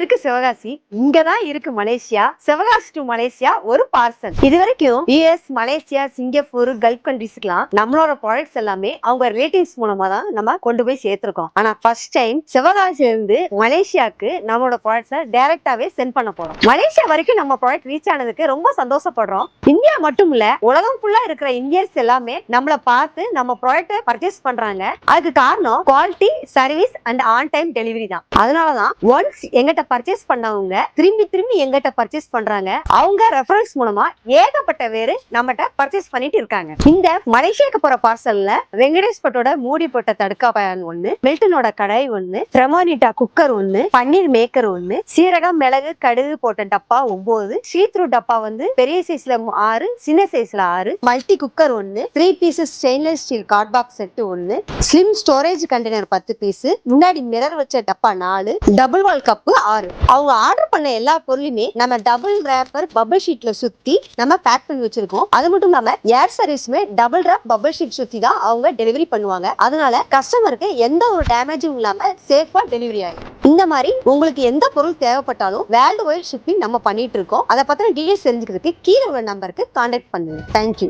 இருக்கு சிவகாசி. இங்கதான் இருக்கு மலேசியா. சிவகாசி டு மலேசியா ஒரு பார்சல் இது வரைக்கும் யூஎஸ் மலேசியா சிங்கப்பூர் கல்ஃப் கண்ட்ரிஸ்க்குலாம் நம்மளோட ப்ராடக்ட்ஸ் எல்லாமே அவங்க ரிலேட்டிவ்ஸ் மூலமா தான் நம்ம கொண்டு போய் சேர்த்திருக்கோம். ஆனா ஃபர்ஸ்ட் டைம் சிவகாசில இருந்து மலேசியாவுக்கு நம்மளோட ப்ராடக்ட்ஸை டைரக்டாவே சென்ட் பண்ண போறோம். மலேசியா வரைக்கும் நம்ம ப்ராடக்ட் ரீச் ஆனதுக்கு ரொம்ப சந்தோஷப்படுறோம். இந்தியா மட்டும் இல்ல உலகம் ஃபுல்லா இருக்கிற இந்தியர்ஸ் எல்லாமே நம்மள பார்த்து நம்ம ப்ராடக்ட்டை பர்ச்சேஸ் பண்றாங்க. அதுக்கு காரணம் quality service and on time delivery தான். அதனாலதான் ஒன்ஸ் எங்கிட்ட பர்ச்சேஸ் பண்ணவங்க திரும்பி திரும்பி எங்கிட்ட பர்ச்சேஸ் பண்றாங்க. அவங்க ரெஃபரன்ஸ் மூலமா ஏகப்பட்ட பேரு நம்மகிட்ட பர்ச்சேஸ் பண்ணிட்டு இருக்காங்க. இந்த மலேசியாக்கு போற பார்சல்ல வெங்கடேஷ் பட்டோட மூடி போட்ட தடுக்கா பயன் ஒண்ணு மில்டனோட கடை ஒண்ணு த்ரெமோனிட்டா குக்கர் ஒண்ணு பன்னீர் மேக்கர் ஒண்ணு சீரகம் மிளகு கடுகு போட்ட டப்பா ஒன்பது ஸ்ரீத்ரூ டப்பா வந்து பெரிய சைஸ்ல ஆறு சின்ன சைஸ்ல ஆறு மல்டி குக்கர் ஒண்ணு three pieces stainless steel card box set ஒண்ணு ஸ்லிம் ஸ்டோரேஜ் கண்டெய்னர் பத்து பீஸ் முன்னாடி மிரர் வச்ச டப்பா நாலு டபுள் வால் கப்பு ஆறு. அவங்க ஆர்டர் பண்ண எல்லா பொருளுமே நம்ம டபுள் ரேப்பர் பபிள் ஷீட்ல சுத்தி நம்ம பேக் பண்ணி வச்சிருக்கோம். அது மட்டும் இல்லாம ஏர் சர்வீஸுமே டபுள் ரேப் பபிள் ஷீட் சுத்தி தான் அவங்க டெலிவரி பண்ணுவாங்க. அதனால கஸ்டமருக்கு எந்த ஒரு டேமேஜும் இல்லாம சேஃபா டெலிவரி ஆகும் இந்த மாதிரி உங்களுக்கு எந்த பொருள் தேவைப்பட்டாலும் வேர்ல்டு வைட் ஷிப்பிங் நம்ம பண்ணிட்டு இருக்கோம். அதை பத்தின டீடைல்ஸ் தெரிஞ்சுக்கிறதுக்கு கீழே உள்ள நம்பருக்கு கான்டாக்ட் பண்ணுங்க. தேங்க்யூ